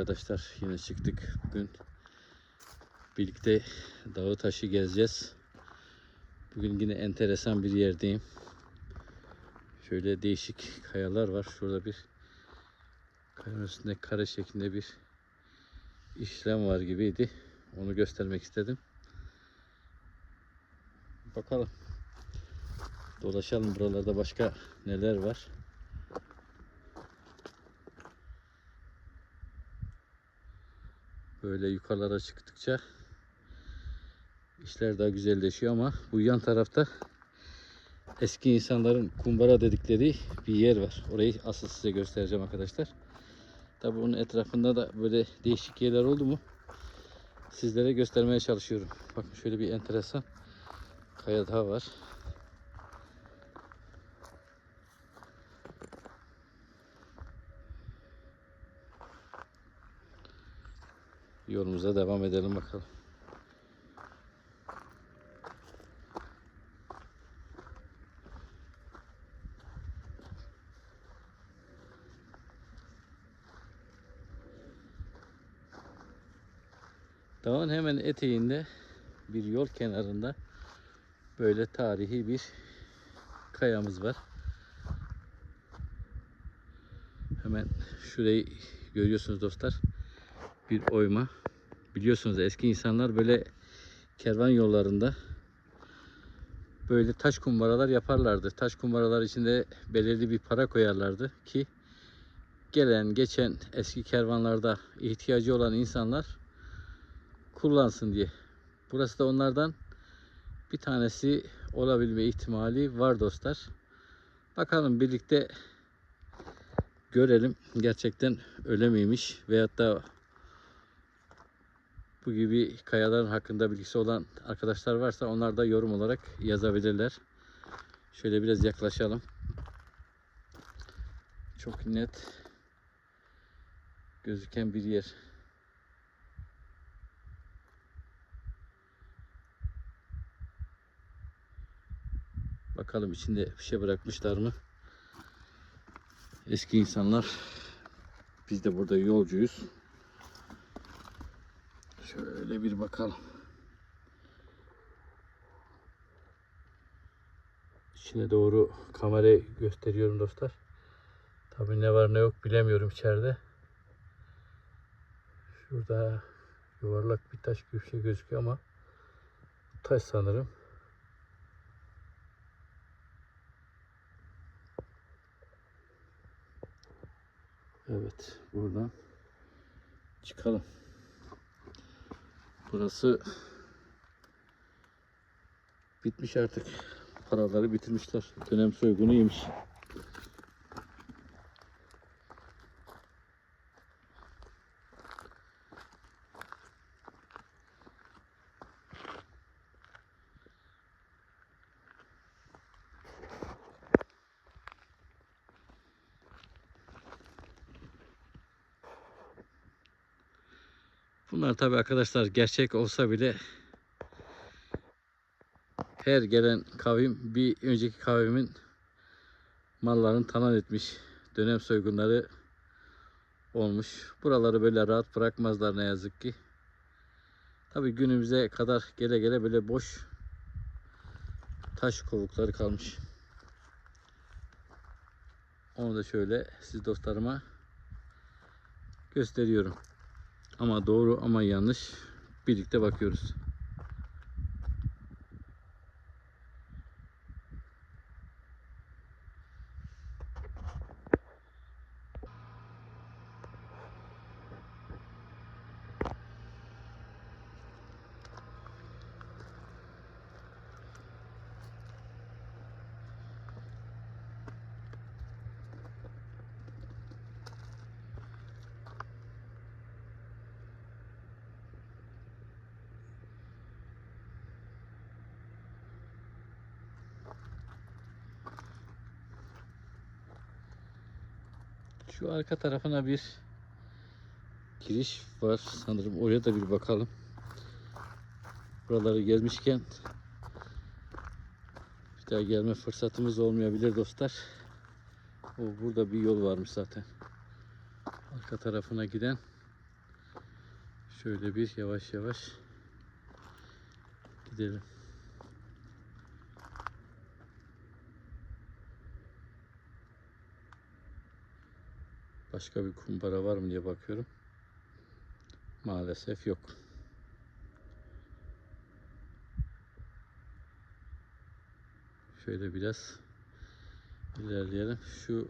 arkadaşlar. Yine çıktık bugün. Birlikte dağı taşı gezeceğiz. Bugün yine enteresan bir yerdeyim. Şöyle değişik kayalar var. Şurada bir kayanın üstünde kare şeklinde bir işlem var gibiydi. Onu göstermek istedim. Bakalım. Dolaşalım buralarda başka neler var. Böyle yukarılara çıktıkça işler daha güzelleşiyor ama bu yan tarafta eski insanların kumbara dedikleri bir yer var. Orayı asıl size göstereceğim arkadaşlar. Tabi bunun etrafında da böyle değişik yerler oldu mu sizlere göstermeye çalışıyorum. Bakın şöyle bir enteresan kaya daha var. Yolumuza devam edelim bakalım. Dağın hemen eteğinde bir yol kenarında böyle tarihi bir kayamız var. Hemen şurayı görüyorsunuz dostlar. Bir oyma. Biliyorsunuz eski insanlar böyle kervan yollarında böyle taş kumbaralar yaparlardı. Taş kumbaralar içinde belirli bir para koyarlardı ki gelen geçen eski kervanlarda ihtiyacı olan insanlar kullansın diye. Burası da onlardan bir tanesi olabilme ihtimali var dostlar. Bakalım birlikte görelim gerçekten öyle miymiş veyahut da bu gibi kayaların hakkında bilgisi olan arkadaşlar varsa onlar da yorum olarak yazabilirler. Şöyle biraz yaklaşalım. Çok net gözüken bir yer. Bakalım içinde bir şey bırakmışlar mı? Eski insanlar biz de burada yolcuyuz. Şöyle bir bakalım. İçine doğru kamerayı gösteriyorum dostlar. Tabi ne var ne yok bilemiyorum içeride. Şurada yuvarlak bir taş gibi bir şey gözüküyor ama taş sanırım. Evet buradan çıkalım. Burası bitmiş artık. Paraları bitirmişler. Dönem soygunu yemiş. Bunlar tabi arkadaşlar gerçek olsa bile her gelen kavim bir önceki kavimin mallarını talan etmiş. Dönem soygunları olmuş. Buraları böyle rahat bırakmazlar ne yazık ki. Tabi günümüze kadar gele gele böyle boş taş kovukları kalmış. Onu da şöyle siz dostlarıma gösteriyorum. Ama doğru ama yanlış birlikte bakıyoruz. Şu arka tarafına bir giriş var sanırım. Oraya da bir bakalım. Buraları gezmişken bir daha gelme fırsatımız olmayabilir dostlar. O burada bir yol varmış zaten. Arka tarafına giden Şöyle bir yavaş yavaş gidelim. Başka bir kumbara var mı diye bakıyorum. Maalesef yok. Şöyle biraz ilerleyelim. Şu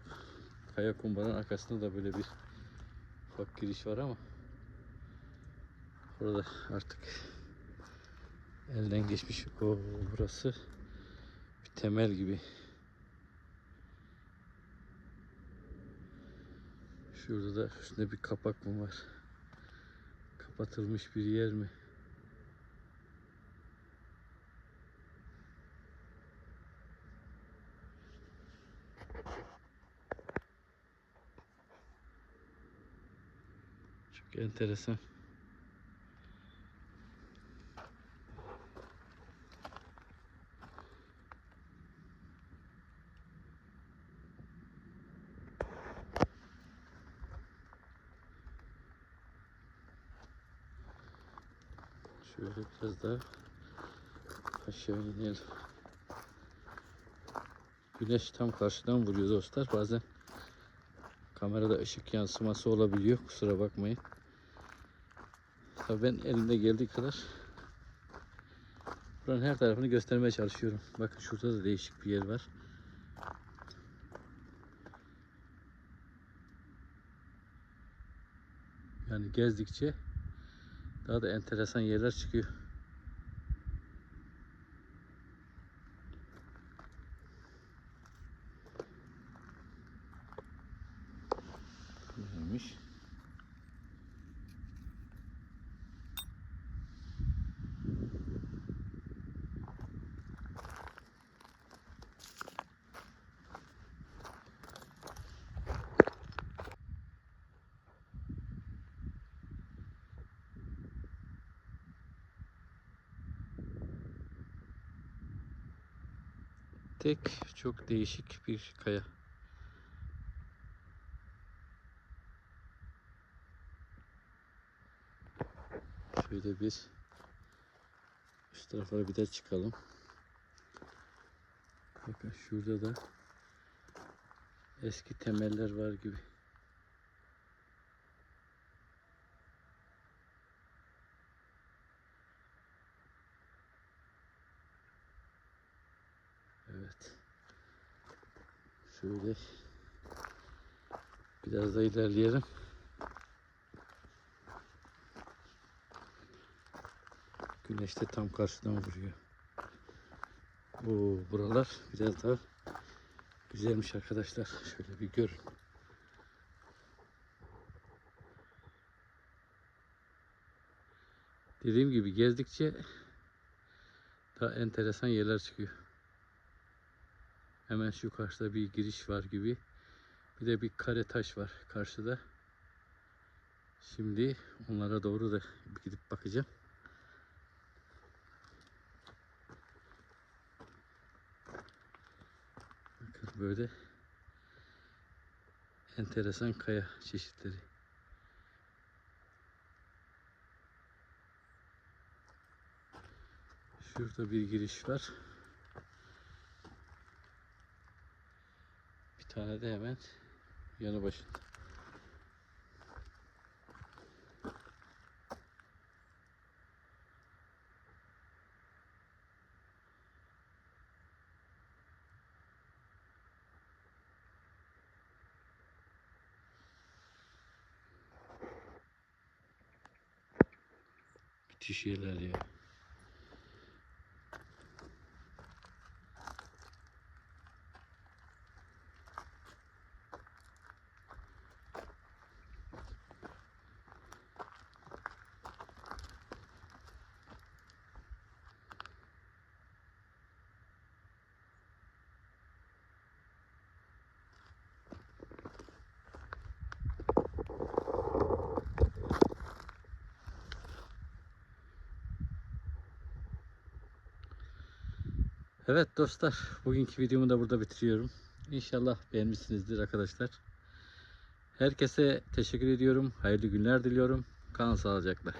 kaya kumbaranın arkasında da böyle bir ufak giriş var ama orada artık elden geçmiş. O burası bir temel gibi. Şurada da üstünde bir kapak mı var? Kapatılmış bir yer mi? Çok enteresan. Şöyle biraz daha aşağı inelim. Güneş tam karşıdan vuruyor dostlar. Bazen kamerada ışık yansıması olabiliyor. Kusura bakmayın. Tabii ben elimde geldiği kadar buranın her tarafını göstermeye çalışıyorum. Bakın şurada da değişik bir yer var. Yani gezdikçe daha da enteresan yerler çıkıyor. Tek çok değişik bir kaya. Şöyle bir üst taraflara bir de çıkalım. Bakın şurada da eski temeller var gibi. Evet. Şöyle biraz da ilerleyelim. Güneş de tam karşıdan vuruyor. Oo, buralar biraz daha güzelmiş arkadaşlar. Şöyle bir görün. Dediğim gibi gezdikçe daha enteresan yerler çıkıyor. Hemen şu karşıda bir giriş var gibi. Bir de bir kare taş var karşıda. Şimdi onlara doğru da gidip bakacağım. Bakın böyle enteresan kaya çeşitleri. Şurada bir giriş var. Tane de hemen yanı başında. Müthiş yerler ya. Evet dostlar, bugünkü videomu da burada bitiriyorum. İnşallah beğenmişsinizdir arkadaşlar. Herkese teşekkür ediyorum. Hayırlı günler diliyorum. Kalın sağlıcakla.